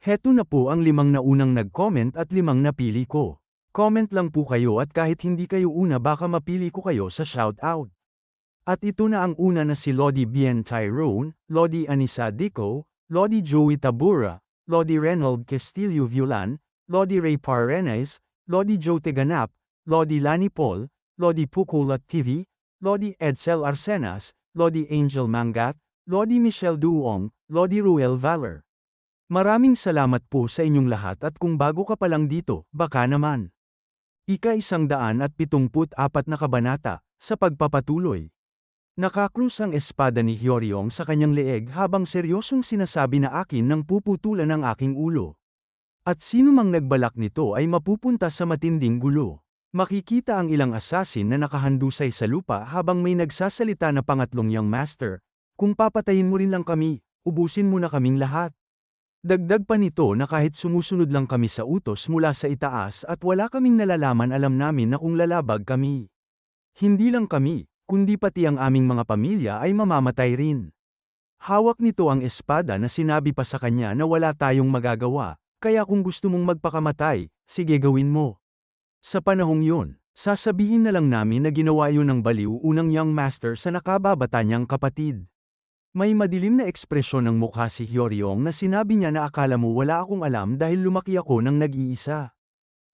Heto na po ang limang na unang nag-comment at limang napili ko. Comment lang po kayo at kahit hindi kayo una baka mapili ko kayo sa shoutout. At ito na ang una na si Lodi Bien Tyrone, Lodi Anisa Dico, Lodi Joey Tabura, Lodi Reynold Castillo Violan, Lodi Ray Parenes, Lodi Joe Teganap, Lodi Lani Paul, Lodi Pukulat TV, Lodi Edsel Arsenas, Lodi Angel Mangat, Lodi Michelle Duong, Lodi Ruel Valor. Maraming salamat po sa inyong lahat at kung bago ka pa lang dito, baka naman. Ika isang daan at pitumput apat na kabanata, sa pagpapatuloy. Nakakrus ang espada ni Hyoryong sa kanyang leeg habang seryosong sinasabi na akin nang puputulan ang aking ulo. At sino mang nagbalak nito ay mapupunta sa matinding gulo. Makikita ang ilang assassin na nakahandusay sa lupa habang may nagsasalita na pangatlong young master, kung papatayin mo rin lang kami, ubusin mo na kaming lahat. Dagdag pa nito na kahit sumusunod lang kami sa utos mula sa itaas at wala kaming nalalaman alam namin na kung lalabag kami. Hindi lang kami, kundi pati ang aming mga pamilya ay mamamatay rin. Hawak nito ang espada na sinabi pa sa kanya na wala tayong magagawa, kaya kung gusto mong magpakamatay, sige gawin mo. Sa panahong yun, sasabihin na lang namin na ginawa yun ng baliw unang young master sa nakababata niyang kapatid. May madilim na ekspresyon ng mukha si Hyoryong na sinabi niya na akala mo wala akong alam dahil lumaki ako ng nag-iisa.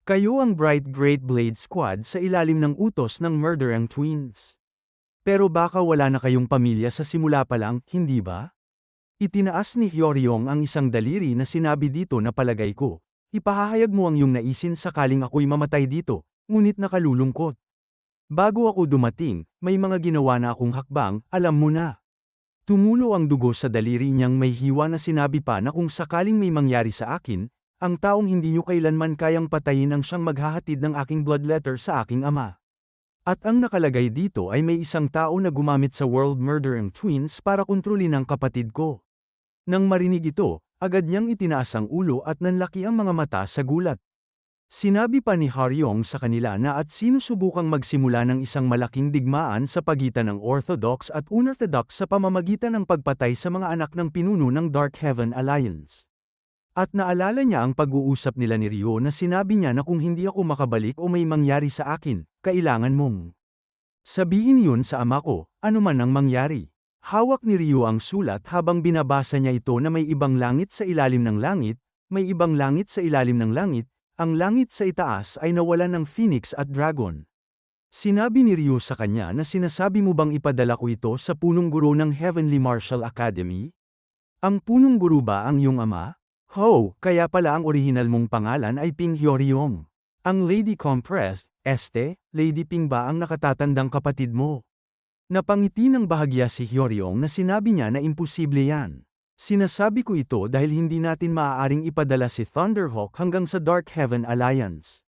Kayo ang Bright Great Blade Squad sa ilalim ng utos ng Murderang Twins. Pero baka wala na kayong pamilya sa simula pa lang, hindi ba? Itinaas ni Hyoryong ang isang daliri na sinabi dito na palagay ko. Ipahahayag mo ang iyong naisin sakaling ako'y mamatay dito, ngunit nakalulungkot. Bago ako dumating, may mga ginawa na akong hakbang, alam mo na. Tumulo ang dugo sa daliri niyang may hiwa na sinabi pa na kung sakaling may mangyari sa akin, ang taong hindi niyo kailanman kayang patayin ang siyang maghahatid ng aking blood letter sa aking ama. At ang nakalagay dito ay may isang tao na gumamit sa World Murdering Twins para kontrolin ang kapatid ko. Nang marinig ito, agad niyang itinaas ang ulo at nanlaki ang mga mata sa gulat. Sinabi pa ni Haryong sa kanila na at sinusubukang magsimula ng isang malaking digmaan sa pagitan ng Orthodox at Unorthodox sa pamamagitan ng pagpatay sa mga anak ng pinuno ng Dark Heaven Alliance. At naalala niya ang pag-uusap nila ni Ryo na sinabi niya na kung hindi ako makabalik o may mangyari sa akin, kailangan mong sabihin yun sa ama ko, anuman ang mangyari. Hawak ni Ryo ang sulat habang binabasa niya ito na may ibang langit sa ilalim ng langit, may ibang langit sa ilalim ng langit, ang langit sa itaas ay nawalan ng phoenix at dragon. Sinabi ni Ryo sa kanya na sinasabi mo bang ipadala ko ito sa punong guro ng Heavenly Martial Academy? Ang punong guro ba ang iyong ama? Ho, kaya pala ang orihinal mong pangalan ay Ping Hyoryong. Ang Lady Compressed, este, Lady Ping ba ang nakatatandang kapatid mo? Napangiti ng bahagya si Hyoryong na sinabi niya na imposible yan. Sinasabi ko ito dahil hindi natin maaaring ipadala si Thunderhawk hanggang sa Dark Heaven Alliance.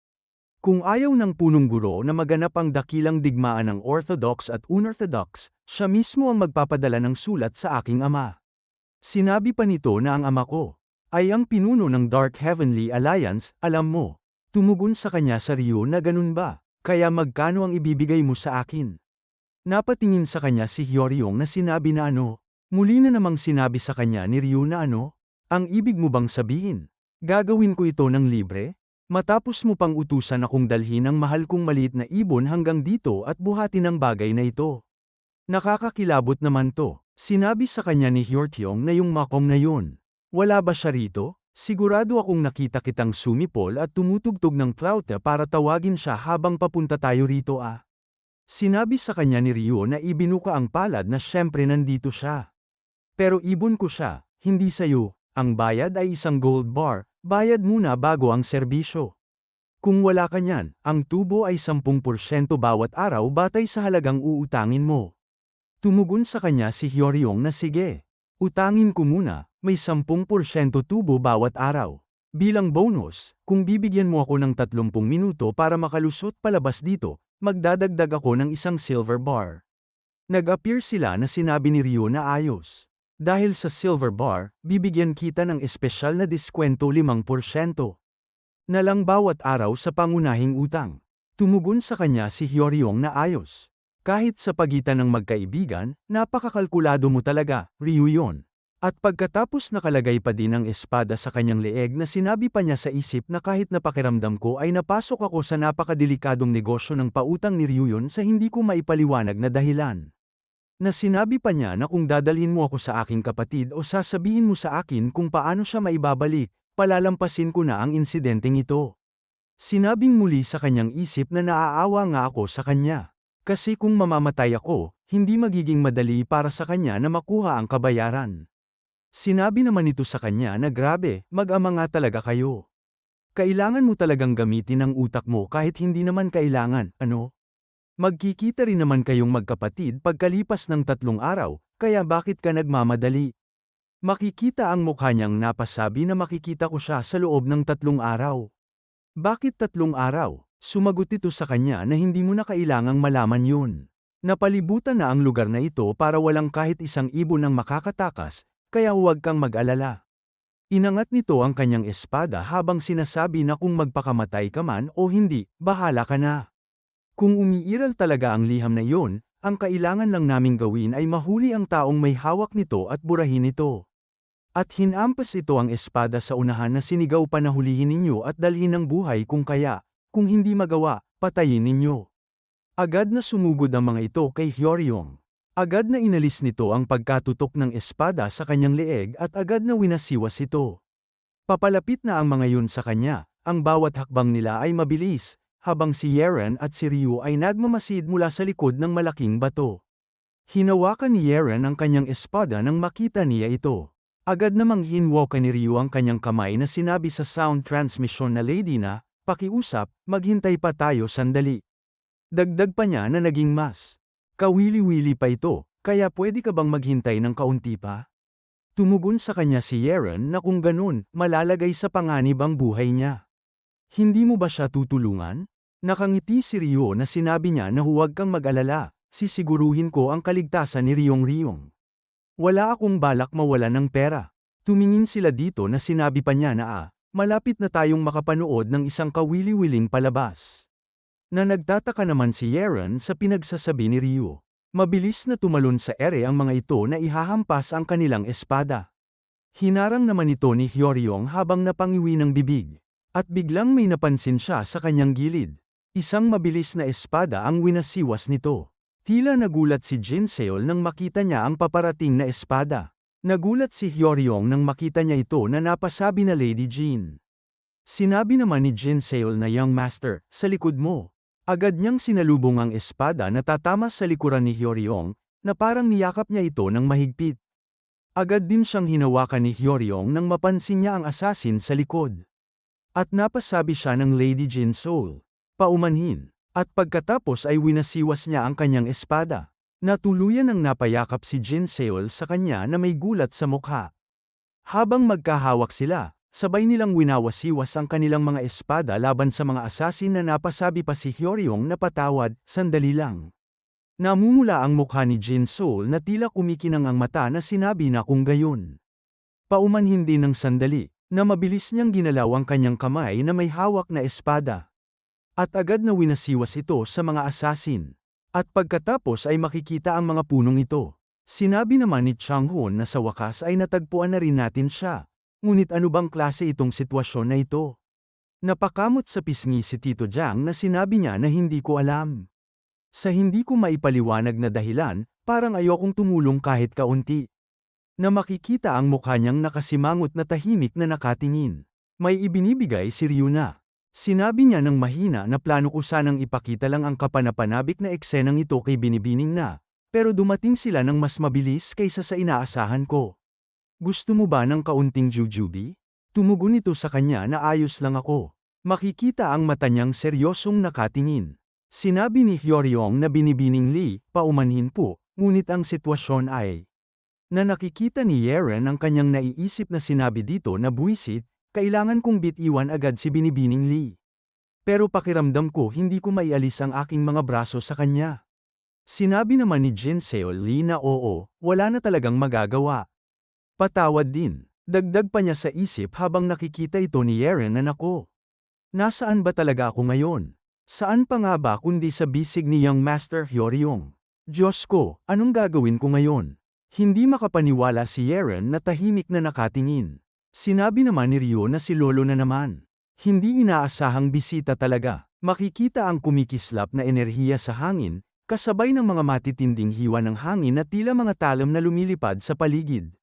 Kung ayaw ng punong guro na maganap ang dakilang digmaan ng Orthodox at Unorthodox, siya mismo ang magpapadala ng sulat sa aking ama. Sinabi pa nito na ang ama ko ay ang pinuno ng Dark Heavenly Alliance, alam mo. Tumugon sa kanya sa Rio na ganun ba, kaya magkano ang ibibigay mo sa akin? Napatingin sa kanya si Hyoryong na sinabi na ano, Muli na namang sinabi sa kanya ni Ryu na ano? Ang ibig mo bang sabihin? Gagawin ko ito ng libre? Matapos mo pang utusan akong dalhin ang mahal kong maliit na ibon hanggang dito at buhatin ang bagay na ito. Nakakakilabot naman to. Sinabi sa kanya ni Hyortyong na yung makom na yun. Wala ba siya rito? Sigurado akong nakita kitang sumipol at tumutugtog ng flauta para tawagin siya habang papunta tayo rito ah. Sinabi sa kanya ni Ryo na ibinuka ang palad na syempre nandito siya. Pero ibon ko siya, hindi sayo, ang bayad ay isang gold bar, bayad muna bago ang serbisyo. Kung wala ka niyan, ang tubo ay 10% bawat araw batay sa halagang uutangin mo. Tumugon sa kanya si Hyoryong na sige. Utangin ko muna, may 10% tubo bawat araw. Bilang bonus, kung bibigyan mo ako ng 30 minuto para makalusot palabas dito, magdadagdag ako ng isang silver bar. Nag-appear sila na sinabi ni Ryo na ayos. Dahil sa silver bar, bibigyan kita ng espesyal na diskwento 5%. Na lang bawat araw sa pangunahing utang. Tumugon sa kanya si Hyoryong na ayos. Kahit sa pagitan ng magkaibigan, napakakalkulado mo talaga, Ryu yon. At pagkatapos nakalagay pa din ang espada sa kanyang leeg na sinabi pa niya sa isip na kahit napakiramdam ko ay napasok ako sa napakadelikadong negosyo ng pautang ni Ryuyon sa hindi ko maipaliwanag na dahilan. Na sinabi pa niya na kung dadalhin mo ako sa aking kapatid o sasabihin mo sa akin kung paano siya maibabalik, palalampasin ko na ang insidenteng ito. Sinabing muli sa kanyang isip na naaawa nga ako sa kanya. Kasi kung mamamatay ako, hindi magiging madali para sa kanya na makuha ang kabayaran. Sinabi naman ito sa kanya na grabe, mag-ama nga talaga kayo. Kailangan mo talagang gamitin ang utak mo kahit hindi naman kailangan, ano? Magkikita rin naman kayong magkapatid pagkalipas ng tatlong araw, kaya bakit ka nagmamadali? Makikita ang mukha niyang napasabi na makikita ko siya sa loob ng tatlong araw. Bakit tatlong araw? Sumagot ito sa kanya na hindi mo na kailangang malaman yun. Napalibutan na ang lugar na ito para walang kahit isang ibon ang makakatakas, kaya huwag kang mag-alala. Inangat nito ang kanyang espada habang sinasabi na kung magpakamatay ka man o hindi, bahala ka na. Kung umiiral talaga ang liham na iyon, ang kailangan lang naming gawin ay mahuli ang taong may hawak nito at burahin ito. At hinampas ito ang espada sa unahan na sinigaw pa na hulihin ninyo at dalhin ng buhay kung kaya, kung hindi magawa, patayin ninyo. Agad na sumugod ang mga ito kay Hyoryong. Agad na inalis nito ang pagkatutok ng espada sa kanyang leeg at agad na winasiwas ito. Papalapit na ang mga yun sa kanya, ang bawat hakbang nila ay mabilis, habang si Yeren at si Ryu ay nagmamasid mula sa likod ng malaking bato. Hinawakan ni Yeren ang kanyang espada nang makita niya ito. Agad namang hinwakan ni Ryu ang kanyang kamay na sinabi sa sound transmission na lady na, pakiusap, maghintay pa tayo sandali. Dagdag pa niya na naging mas. Kawili-wili pa ito, kaya pwede ka bang maghintay ng kaunti pa? Tumugon sa kanya si Yeren na kung ganun, malalagay sa panganib ang buhay niya. Hindi mo ba siya tutulungan? Nakangiti si Rio na sinabi niya na huwag kang mag-alala, sisiguruhin ko ang kaligtasan ni Ryong Ryong. Wala akong balak mawala ng pera. Tumingin sila dito na sinabi pa niya na ah, malapit na tayong makapanood ng isang kawili-wiling palabas. Na nagtataka naman si Yeren sa pinagsasabi ni Ryu. Mabilis na tumalon sa ere ang mga ito na ihahampas ang kanilang espada. Hinarang naman ito ni Hyoryong habang napangiwi ng bibig. At biglang may napansin siya sa kanyang gilid. Isang mabilis na espada ang winasiwas nito. Tila nagulat si Jin Seol nang makita niya ang paparating na espada. Nagulat si Hyoryong nang makita niya ito na napasabi na Lady Jin. Sinabi naman ni Jin Seol na Young Master, sa likod mo. Agad niyang sinalubong ang espada na tatama sa likuran ni Hyoryong, na parang niyakap niya ito ng mahigpit. Agad din siyang hinawakan ni Hyoryong nang mapansin niya ang asasin sa likod. At napasabi siya ng Lady Jin Seol. Paumanhin. At pagkatapos ay winasiwas niya ang kanyang espada. Natuluyan ang napayakap si Jin Seol sa kanya na may gulat sa mukha. Habang magkahawak sila, sabay nilang winawasiwas ang kanilang mga espada laban sa mga asasin na napasabi pa si Hyoryong na patawad, sandali lang. Namumula ang mukha ni Jin Seol na tila kumikinang ang mata na sinabi na kung gayon. Paumanhin din ng sandali, na mabilis niyang ginalaw ang kanyang kamay na may hawak na espada. At agad na winasiwas ito sa mga asasin. At pagkatapos ay makikita ang mga punong ito. Sinabi naman ni Chang Hoon na sa wakas ay natagpuan na rin natin siya. Ngunit ano bang klase itong sitwasyon na ito? Napakamot sa pisngi si Tito Jiang na sinabi niya na hindi ko alam. Sa hindi ko maipaliwanag na dahilan, parang ayokong tumulong kahit kaunti. Na makikita ang mukha niyang nakasimangot na tahimik na nakatingin. May ibinibigay si Ryuna. Sinabi niya ng mahina na plano ko sanang ipakita lang ang kapanapanabik na eksenang ito kay Binibining na, pero dumating sila ng mas mabilis kaysa sa inaasahan ko. Gusto mo ba ng kaunting jujubi? Tumugon ito sa kanya na ayos lang ako. Makikita ang mata niyang seryosong nakatingin. Sinabi ni Hyoryong na Binibining Lee, paumanhin po, ngunit ang sitwasyon ay na nakikita ni Yeren ang kanyang naiisip na sinabi dito na buwisit, kailangan kong bitiwan agad si Binibining Lee. Pero pakiramdam ko hindi ko maialis ang aking mga braso sa kanya. Sinabi naman ni Jin Seol Lee na oo, wala na talagang magagawa. Patawad din. Dagdag pa niya sa isip habang nakikita ito ni Yeren na nako. Nasaan ba talaga ako ngayon? Saan pa nga ba kundi sa bisig ni Young Master Hyoryong? Diyos ko, anong gagawin ko ngayon? Hindi makapaniwala si Yeren na tahimik na nakatingin. Sinabi naman ni Ryo na si Lolo na naman. Hindi inaasahang bisita talaga. Makikita ang kumikislap na enerhiya sa hangin, kasabay ng mga matitinding hiwa ng hangin na tila mga talam na lumilipad sa paligid.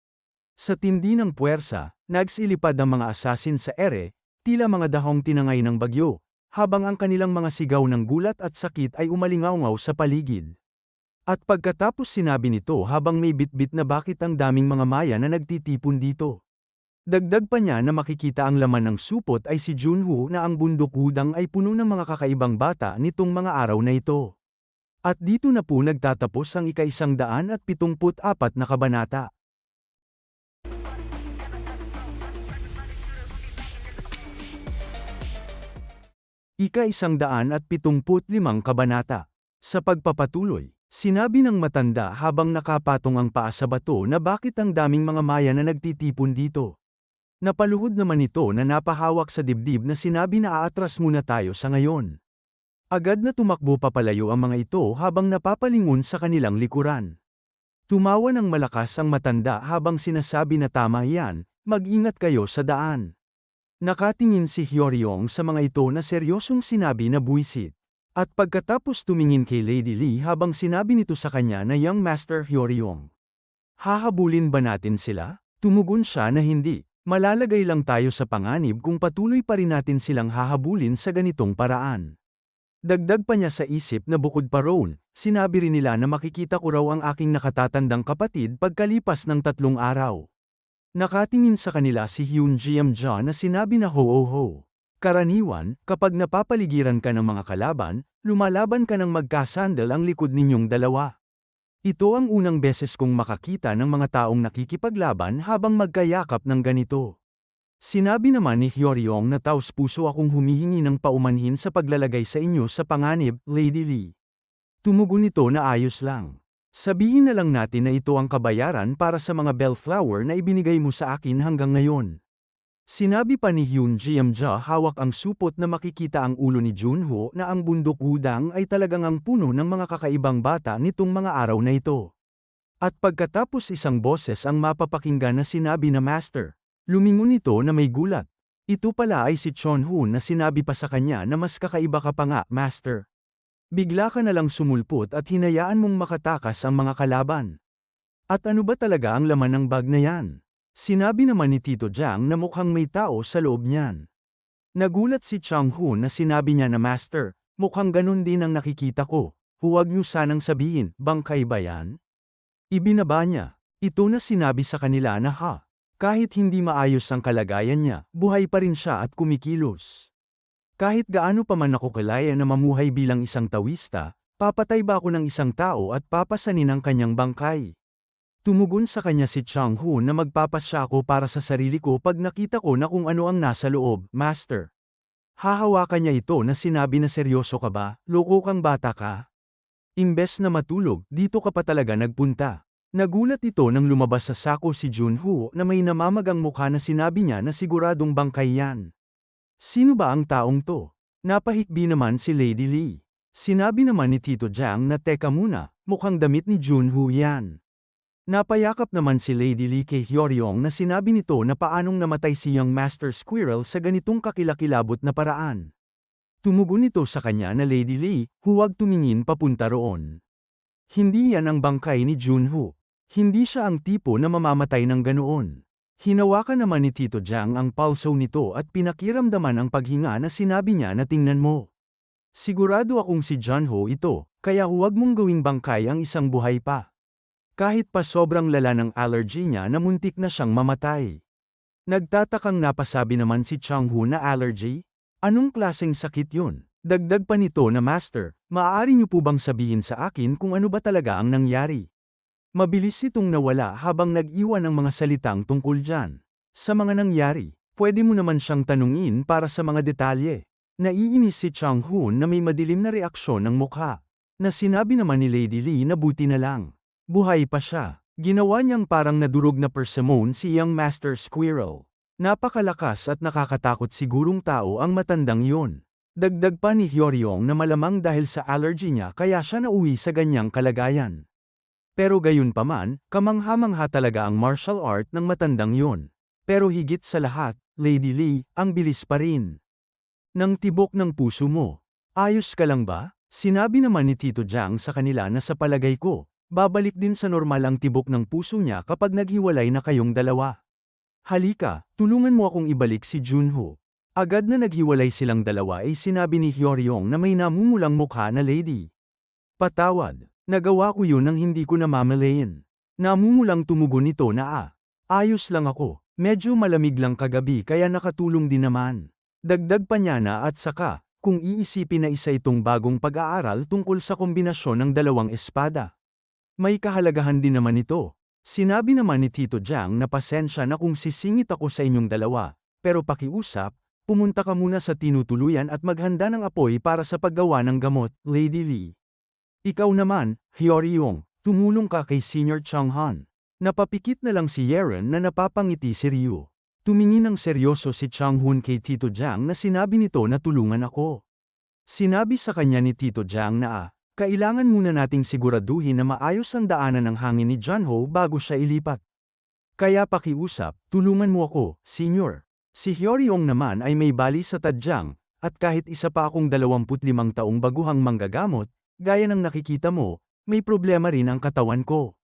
Sa tindi ng puwersa, nagsilipad ang mga asasin sa ere, tila mga dahong tinangay ng bagyo, habang ang kanilang mga sigaw ng gulat at sakit ay umalingaw sa paligid. At pagkatapos sinabi nito habang may bitbit na bakit ang daming mga maya na nagtitipon dito. Dagdag pa niya na makikita ang laman ng supot ay si Junho na ang bundok hudang ay puno ng mga kakaibang bata nitong mga araw na ito. At dito na po nagtatapos ang ikaisang daan at pitungput apat na kabanata. Ika-isang daan at pitungput limang kabanata. Sa pagpapatuloy, sinabi ng matanda habang nakapatong ang paa sa bato na bakit ang daming mga maya na nagtitipon dito. Napaluhod naman ito na napahawak sa dibdib na sinabi na aatras muna tayo sa ngayon. Agad na tumakbo papalayo ang mga ito habang napapalingon sa kanilang likuran. Tumawa ng malakas ang matanda habang sinasabi na tama yan, mag-ingat kayo sa daan. Nakatingin si Hyoryong sa mga ito na seryosong sinabi na buwisit. At pagkatapos tumingin kay Lady Lee habang sinabi nito sa kanya na Young Master Hyoryong. Hahabulin ba natin sila? Tumugon siya na hindi. Malalagay lang tayo sa panganib kung patuloy pa rin natin silang hahabulin sa ganitong paraan. Dagdag pa niya sa isip na bukod pa roon, sinabi rin nila na makikita ko raw ang aking nakatatandang kapatid pagkalipas ng tatlong araw. Nakatingin sa kanila si Hyun Jiam Ja na sinabi na ho ho ho. Karaniwan, kapag napapaligiran ka ng mga kalaban, lumalaban ka ng magkasandal ang likod ninyong dalawa. Ito ang unang beses kong makakita ng mga taong nakikipaglaban habang magkayakap ng ganito. Sinabi naman ni Hyoryong na taos puso akong humihingi ng paumanhin sa paglalagay sa inyo sa panganib, Lady Lee. Tumugon nito na ayos lang. Sabihin na lang natin na ito ang kabayaran para sa mga bellflower na ibinigay mo sa akin hanggang ngayon. Sinabi pa ni Hyun Jiamja hawak ang supot na makikita ang ulo ni Junho na ang bundok hudang ay talagang ang puno ng mga kakaibang bata nitong mga araw na ito. At pagkatapos isang boses ang mapapakinggan na sinabi na Master, lumingon ito na may gulat. Ito pala ay si Chon Hoon na sinabi pa sa kanya na mas kakaiba ka pa nga, Master. Bigla ka na lang sumulpot at hinayaan mong makatakas ang mga kalaban. At ano ba talaga ang laman ng bag na yan? Sinabi naman ni Tito Jiang na mukhang may tao sa loob niyan. Nagulat si Chang Hun na sinabi niya na Master, mukhang ganun din ang nakikita ko. Huwag niyo sanang sabihin, bangkay ba yan? Ibinaba niya. Ito na sinabi sa kanila na ha. Kahit hindi maayos ang kalagayan niya, buhay pa rin siya at kumikilos. Kahit gaano pa man ako kalaya na mamuhay bilang isang tawista, papatay ba ako ng isang tao at papasanin ang kanyang bangkay? Tumugon sa kanya si Chang Hu na magpapasya ako para sa sarili ko pag nakita ko na kung ano ang nasa loob, Master. Hahawakan niya ito na sinabi na seryoso ka ba, loko kang bata ka? Imbes na matulog, dito ka pa talaga nagpunta. Nagulat ito nang lumabas sa sako si Junho na may namamagang mukha na sinabi niya na siguradong bangkay yan. Sino ba ang taong to? Napahikbi naman si Lady Lee. Sinabi naman ni Tito Jiang na teka muna, mukhang damit ni Junho yan. Napayakap naman si Lady Lee kay Hyoryong na sinabi nito na paanong namatay si Young Master Squirrel sa ganitong kakilakilabot na paraan. Tumugon nito sa kanya na Lady Lee, huwag tumingin papunta roon. Hindi yan ang bangkay ni Junho. Hindi siya ang tipo na mamamatay ng ganoon. Hinawakan naman ni Tito Jiang ang pulso nito at pinakiramdaman ang paghinga na sinabi niya na tingnan mo. Sigurado akong si John Ho ito, kaya huwag mong gawing bangkay ang isang buhay pa. Kahit pa sobrang lala ng allergy niya na muntik na siyang mamatay. Nagtatakang napasabi naman si Chang Hu na allergy? Anong klaseng sakit yun? Dagdag pa nito na Master, maaari niyo po bang sabihin sa akin kung ano ba talaga ang nangyari? Mabilis itong nawala habang nag-iwan ng mga salitang tungkol dyan. Sa mga nangyari, pwede mo naman siyang tanungin para sa mga detalye. Naiinis si Chang Hun na may madilim na reaksyon ng mukha. Na sinabi naman ni Lady Lee na buti na lang. Buhay pa siya. Ginawa niyang parang nadurog na persimmon si Young Master Squirrel. Napakalakas at nakakatakot sigurong tao ang matandang yon. Dagdag pa ni Hyoryong na malamang dahil sa allergy niya kaya siya nauwi sa ganyang kalagayan. Pero gayon paman, kamangha-mangha talaga ang martial art ng matandang yon. Pero higit sa lahat, Lady Lee, ang bilis pa rin. Nang tibok ng puso mo. Ayos ka lang ba? Sinabi naman ni Tito Jiang sa kanila na sa palagay ko, babalik din sa normal ang tibok ng puso niya kapag naghiwalay na kayong dalawa. Halika, tulungan mo akong ibalik si Junho. Agad na naghiwalay silang dalawa ay sinabi ni Hyoryong na may namumulang mukha na lady. Patawad, nagawa ko yun nang hindi ko namamalayan. Namumulang tumugon nito na ah, ayos lang ako, medyo malamig lang kagabi kaya nakatulong din naman. Dagdag pa niya na at saka, kung iisipin na isa itong bagong pag-aaral tungkol sa kombinasyon ng dalawang espada. May kahalagahan din naman ito. Sinabi naman ni Tito Jiang na pasensya na kung sisingit ako sa inyong dalawa, pero pakiusap, pumunta ka muna sa tinutuluyan at maghanda ng apoy para sa paggawa ng gamot, Lady Lee. Ikaw naman, Hyoryong, tumulong ka kay Senior Chang Han. Napapikit na lang si Yeren na napapangiti si Ryu. Tumingin ng seryoso si Chang Hun kay Tito Jiang na sinabi nito na tulungan ako. Sinabi sa kanya ni Tito Jiang na ah, kailangan muna nating siguraduhin na maayos ang daanan ng hangin ni John Ho bago siya ilipat. Kaya pakiusap, tulungan mo ako, senior. Si Hyoryong naman ay may bali sa tadyang, at kahit isa pa akong 25 taong baguhang manggagamot, gaya ng nakikita mo, may problema rin ang katawan ko.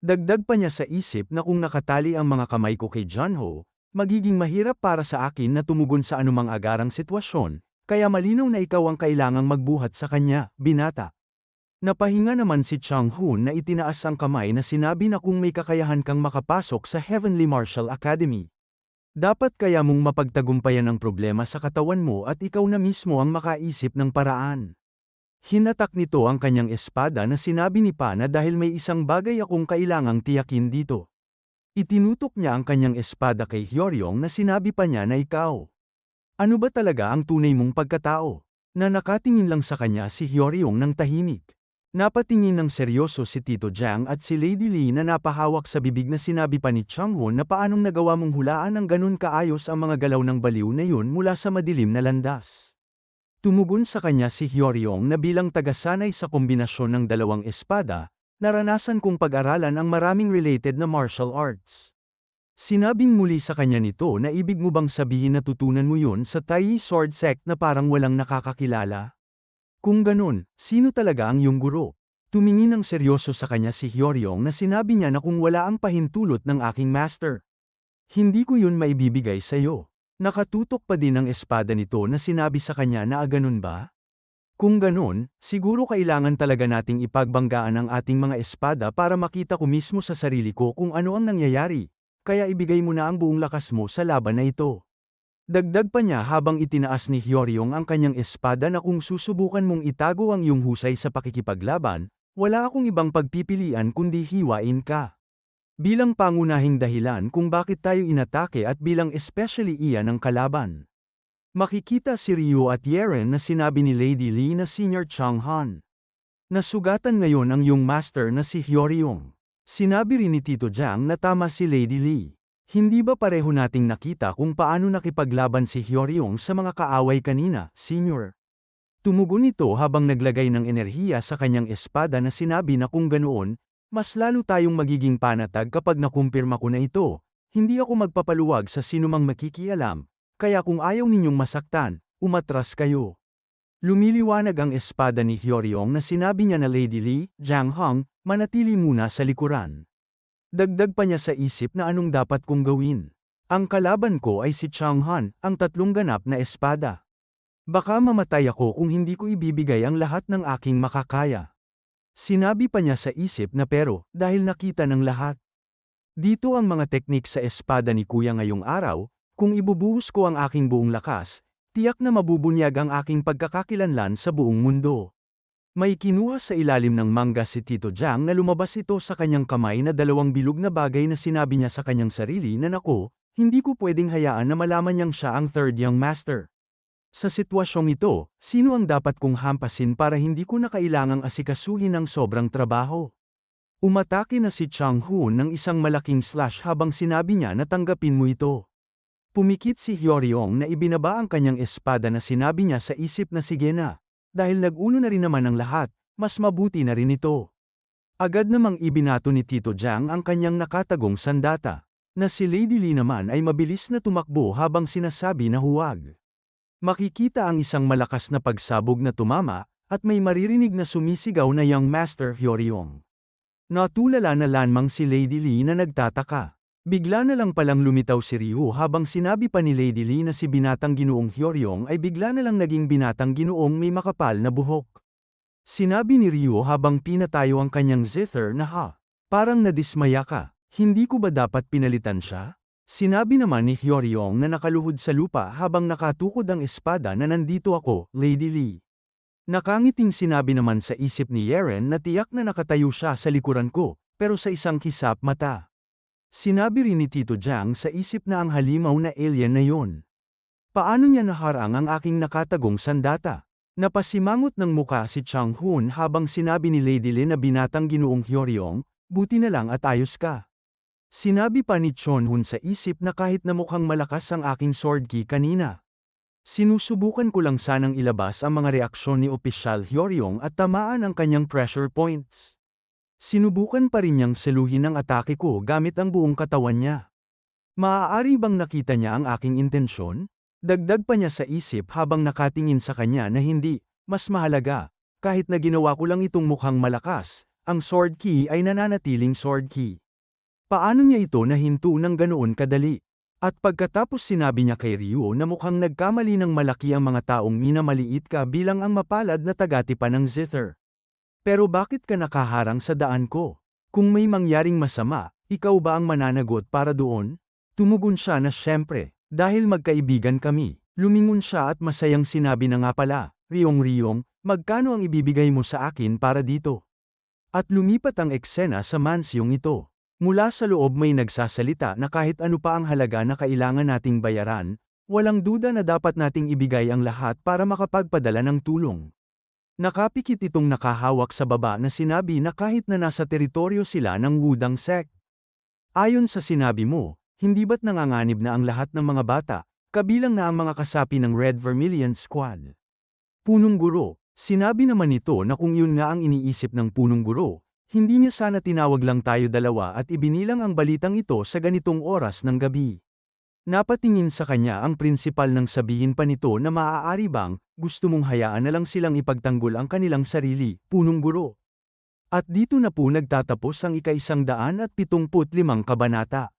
Dagdag pa niya sa isip na kung nakatali ang mga kamay ko kay John Ho, magiging mahirap para sa akin na tumugon sa anumang agarang sitwasyon, kaya malinaw na ikaw ang kailangang magbuhat sa kanya, binata. Napahinga naman si Chang Hun na itinaas ang kamay na sinabi na kung may kakayahan kang makapasok sa Heavenly Martial Academy. Dapat kaya mong mapagtagumpayan ang problema sa katawan mo at ikaw na mismo ang makaisip ng paraan. Hinatak nito ang kanyang espada na sinabi ni Pa na dahil may isang bagay akong kailangang tiyakin dito. Itinutok niya ang kanyang espada kay Hyoryong na sinabi pa niya na ikaw. Ano ba talaga ang tunay mong pagkatao? Na nakatingin lang sa kanya si Hyoryong ng tahimik. Napatingin ng seryoso si Tito Jiang at si Lady Lee na napahawak sa bibig na sinabi pa ni Changhon na paanong nagawa mong hulaan ng ganun kaayos ang mga galaw ng baliw na yun mula sa madilim na landas. Tumugon sa kanya si Hyoryong na bilang tagasanay sa kombinasyon ng dalawang espada, naranasan kong pag-aralan ang maraming related na martial arts. Sinabing muli sa kanya nito na ibig mo bang sabihin na tutunan mo yun sa Tai Sword Sect na parang walang nakakakilala? Kung ganun, sino talaga ang iyong guro? Tumingin ng seryoso sa kanya si Hyoryong na sinabi niya na kung wala ang pahintulot ng aking master. Hindi ko yun maibibigay sa iyo. Nakatutok pa din ang espada nito na sinabi sa kanya na aganon ba? Kung ganon, siguro kailangan talaga nating ipagbanggaan ang ating mga espada para makita ko mismo sa sarili ko kung ano ang nangyayari, kaya ibigay mo na ang buong lakas mo sa laban na ito. Dagdag pa niya habang itinaas ni Hyoryong ang kanyang espada na kung susubukan mong itago ang iyong husay sa pakikipaglaban, wala akong ibang pagpipilian kundi hiwain ka. Bilang pangunahing dahilan kung bakit tayo inatake at bilang especially iyan ang kalaban. Makikita si Ryu at Yeren na sinabi ni Lady Lee na Senior Chang Han. Nasugatan ngayon ang iyong master na si Hyoryong. Sinabi rin ni Tito Jiang na tama si Lady Lee. Hindi ba pareho nating nakita kung paano nakipaglaban si Hyoryong sa mga kaaway kanina, Senior? Tumugon ito habang naglagay ng enerhiya sa kanyang espada na sinabi na kung ganoon, mas lalo tayong magiging panatag kapag nakumpirma ko na ito. Hindi ako magpapaluwag sa sinumang makikialam, kaya kung ayaw ninyong masaktan, umatras kayo. Lumiliwanag ang espada ni Hyoryong na sinabi niya na Lady Lee, Jiang Hong, manatili muna sa likuran. Dagdag pa niya sa isip na anong dapat kong gawin. Ang kalaban ko ay si Chang Han, ang tatlong ganap na espada. Baka mamatay ako kung hindi ko ibibigay ang lahat ng aking makakaya. Sinabi pa niya sa isip na pero, dahil nakita ng lahat. Dito ang mga teknik sa espada ni Kuya ngayong araw, kung ibubuhos ko ang aking buong lakas, tiyak na mabubunyag ang aking pagkakakilanlan sa buong mundo. May kinuha sa ilalim ng mangga si Tito Jiang na lumabas ito sa kanyang kamay na dalawang bilog na bagay na sinabi niya sa kanyang sarili na nako, hindi ko pwedeng hayaan na malaman niyang siya ang third young master. Sa sitwasyong ito, sino ang dapat kong hampasin para hindi ko na kailangang asikasuhin ng sobrang trabaho? Umatake na si Chang Hoon ng isang malaking slash habang sinabi niya na tanggapin mo ito. Pumikit si Hyoryong na ibinaba ang kanyang espada na sinabi niya sa isip na sige na, dahil nag-uno na rin naman ang lahat, mas mabuti na rin ito. Agad namang ibinato ni Tito Jiang ang kanyang nakatagong sandata, na si Lady Lee naman ay mabilis na tumakbo habang sinasabi na huwag. Makikita ang isang malakas na pagsabog na tumama, at may maririnig na sumisigaw na Young Master Hyoryong. Natulala na lanmang si Lady Lee na nagtataka. Bigla na lang palang lumitaw si Ryu habang sinabi pa ni Lady Lee na si binatang ginoong Hyoryong ay bigla na lang naging binatang ginoong may makapal na buhok. Sinabi ni Ryu habang pinatayo ang kanyang zither na ha. Parang nadismaya ka. Hindi ko ba dapat pinalitan siya? Sinabi naman ni Hyoryong na nakaluhod sa lupa habang nakatukod ang espada na nandito ako, Lady Lee. Nakangiting sinabi naman sa isip ni Yeren na tiyak na nakatayo siya sa likuran ko, pero sa isang kisap mata. Sinabi rin ni Tito Jiang sa isip na ang halimaw na alien na yon. Paano niya naharang ang aking nakatagong sandata? Napasimangot ng muka si Chang Hun habang sinabi ni Lady Lin na binatang ginoong Hyoryong, buti na lang at ayos ka. Sinabi pa ni Chon Hun sa isip na kahit na mukhang malakas ang aking sword key kanina. Sinusubukan ko lang sanang ilabas ang mga reaksyon ni Opisyal Hyoryong at tamaan ang kanyang pressure points. Sinubukan pa rin niyang saluhin ang atake ko gamit ang buong katawan niya. Maaari bang nakita niya ang aking intensyon? Dagdag pa niya sa isip habang nakatingin sa kanya na hindi, mas mahalaga, kahit na ginawa ko lang itong mukhang malakas, ang sword key ay nananatiling sword key. Paano niya ito nahinto ng ganoon kadali? At pagkatapos sinabi niya kay Ryu na mukhang nagkamali ng malaki ang mga taong minamaliit ka bilang ang mapalad na tagatipa ng Zither. Pero bakit ka nakaharang sa daan ko? Kung may mangyaring masama, ikaw ba ang mananagot para doon? Tumugon siya na syempre, dahil magkaibigan kami. Lumingon siya at masayang sinabi na nga pala, Riyong-riyong, magkano ang ibibigay mo sa akin para dito? At lumipat ang eksena sa mansyong ito. Mula sa loob may nagsasalita na kahit ano pa ang halaga na kailangan nating bayaran, walang duda na dapat nating ibigay ang lahat para makapagpadala ng tulong. Nakapikit itong nakahawak sa baba na sinabi na kahit na nasa teritoryo sila ng Wudang sect. Ayon sa sinabi mo, hindi ba't nanganganib na ang lahat ng mga bata, kabilang na ang mga kasapi ng Red Vermilion Squad? Punong guro, sinabi naman ito na kung yun nga ang iniisip ng punong guro, hindi niya sana tinawag lang tayo dalawa at ibinilang ang balitang ito sa ganitong oras ng gabi. Napatingin sa kanya ang prinsipal nang sabihin pa nito na maaari bang, gusto mong hayaan na lang silang ipagtanggol ang kanilang sarili, punong guro. At dito na po nagtatapos ang ikaisang daan at pitungput limang kabanata.